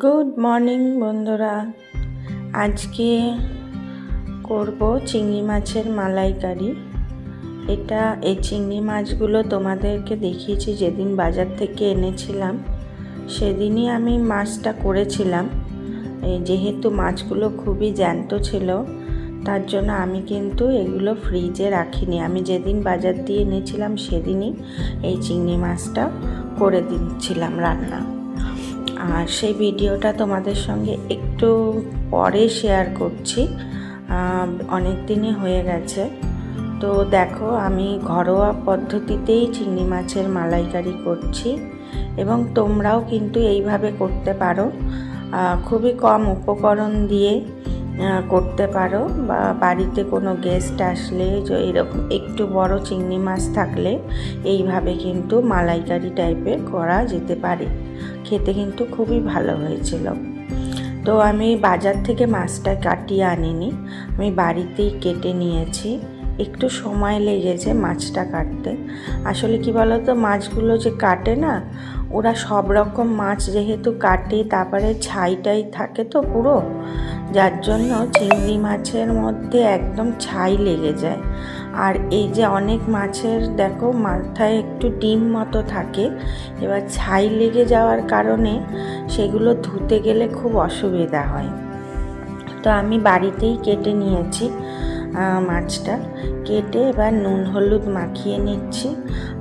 Good morning বন্ধুরা। আজকে করব চিংড়ি মাছের মালাইকারি। এটা, এই চিংড়ি মাছগুলো তোমাদেরকে দেখিয়েছি যেদিন বাজার থেকে এনেছিলাম। সেদিনই আমি মাছটা করেছিলাম। যেহেতু মাছগুলো খুবই জ্যান্ত ছিল, তার জন্য আমি কিন্তু এগুলো ফ্রিজে রাখিনি। আমি যেদিন বাজার দিয়ে এনেছিলাম, সেদিনই এই চিংড়ি মাছটা করে দিচ্ছিলাম রান্না। আর সেই ভিডিওটা তোমাদের সঙ্গে একটু পরে শেয়ার করছি। অনেক দিনই হয়ে গেছে। তো দেখো, আমি ঘরোয়া পদ্ধতিতেই চিংড়ি মাছের মালাইকারি করছি এবং তোমরাও কিন্তু এইভাবে করতে পারো। খুবই কম উপকরণ দিয়ে করতে পারো বা বাড়িতে কোনো গেস্ট আসলে এরকম একটু বড় চিংড়ি মাছ থাকলে এইভাবে কিন্তু মালাইকারি টাইপের করা যেতে পারে। খেতে কিন্তু খুবই ভালো হয়েছিল। তো আমি বাজার থেকে মাছটা কাটিয়ে আনিনি। আমি বাড়িতেই কেটে নিয়েছি। একটু সময় লেগেছে মাছটা কাটতে। আসলে কি বলতো, মাছগুলো যে কাটে না, ওরা সব রকম মাছ যেহেতু কাটে, তারপরে ছাইটাই থাকে তো পুরো যার জন্য চিংড়ি মাছের মধ্যে একদম ছাই লেগে যায়। আর এই যে অনেক মাছের, দেখো, মাথায় একটু ডিম মতো থাকে, এবার ছাই লেগে যাওয়ার কারণে সেগুলো ধুতে গেলে খুব অসুবিধা হয়। তো আমি বাড়িতেই কেটে নিয়েছি। মাছটা কেটে এবার নুন হলুদ মাখিয়ে নিচ্ছি।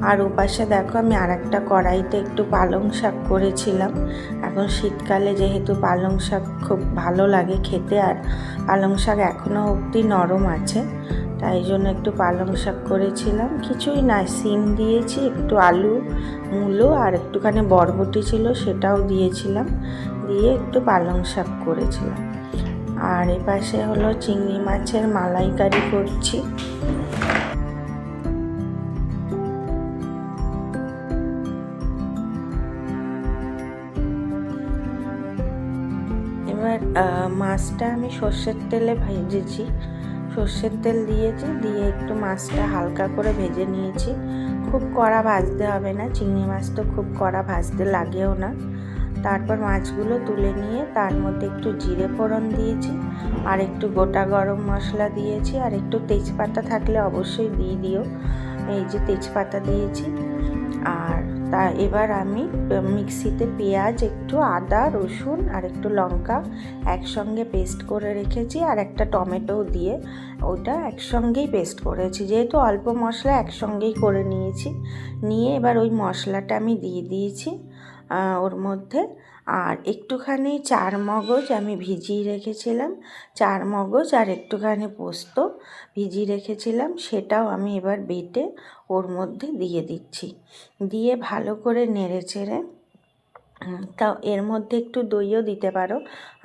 আর ওপাশে দেখো আমি আর একটা কড়াইতে একটু পালং শাক করেছিলাম। এখন শীতকালে যেহেতু পালং শাক খুব ভালো লাগে খেতে আর পালং শাক এখনও অবধি নরম আছে, তাই জন্য একটু পালং শাক করেছিলাম। কিছুই না, সিম দিয়েছি, একটু আলু, মূলো আর একটুখানি বরবটি ছিল সেটাও দিয়েছিলাম। দিয়ে একটু পালং শাক করেছিলাম। আর এপাশে হলো চিংড়ি মাছের মালাইকারি করছি। এবার মাছটা আমি সর্ষের তেলে ভেজেছি। সর্ষের তেল দিয়েছি, দিয়ে একটু মাছটা হালকা করে ভেজে নিয়েছি। খুব কড়া ভাজতে হবে না, চিংড়ি মাছ তো খুব কড়া ভাজতে লাগেও না। তারপর মাছগুলো তুলে নিয়ে তার মধ্যে একটু জিরে ফোড়ন দিয়েছি, আর একটু গোটা গরম মশলা দিয়েছি, আর একটু তেজপাতা থাকলে অবশ্যই দিয়ে দিও। এই যে তেজপাতা দিয়েছি, আর তা এবার আমি মিক্সিতে পেঁয়াজ, একটু আদা, রসুন, আর একটু লঙ্কা একসঙ্গে পেস্ট করে রেখেছি, আর একটা টমেটো দিয়ে ওটা একসঙ্গেই পেস্ট করেছি। যেহেতু অল্প মশলা একসঙ্গেই করে নিয়েছি, নিয়ে এবার ওই মশলাটা আমি দিয়ে দিয়েছি। ওর মধ্যে। আর একটুখানি চার মগজ আমি ভিজিয়ে রেখেছিলাম। চার মগজ আর একটুখানি পোস্ত ভিজিয়ে রেখেছিলাম। সেটাও আমি এবার বেটে ওর মধ্যে দিয়ে দিচ্ছি। দিয়ে ভালো করে নেড়ে চেড়ে তাও এর মধ্যে একটু দইও দিতে পারো।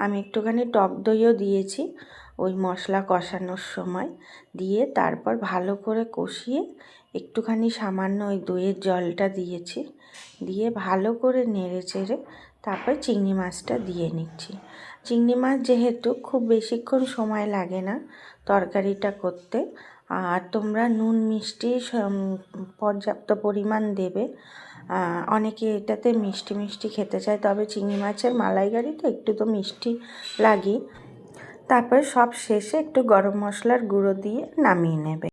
আমি একটুখানি টক দইও দিয়েছি। ওই মশলা কষানোর সময় দিয়ে তারপর ভালো করে কষিয়ে একটুখানি সামান্য ওই দইয়ের জলটা দিয়েছি। দিয়ে ভালো করে নেড়ে চেড়ে তারপর চিংড়ি মাছটা দিয়ে নিচ্ছি। চিংড়ি মাছ যেহেতু খুব বেশিক্ষণ সময় লাগে না তরকারিটা করতে, আর তোমরা নুন মিষ্টি পর্যাপ্ত পরিমাণ দেবে অনেকে এটাতে মিষ্টি মিষ্টি খেতে চায়, তবে চিংড়ি মাছের মালাইকারি তো একটু তো মিষ্টি লাগে তারপরে সব শেষে একটু গরম মশলার গুঁড়ো দিয়ে নামিয়ে নেবে।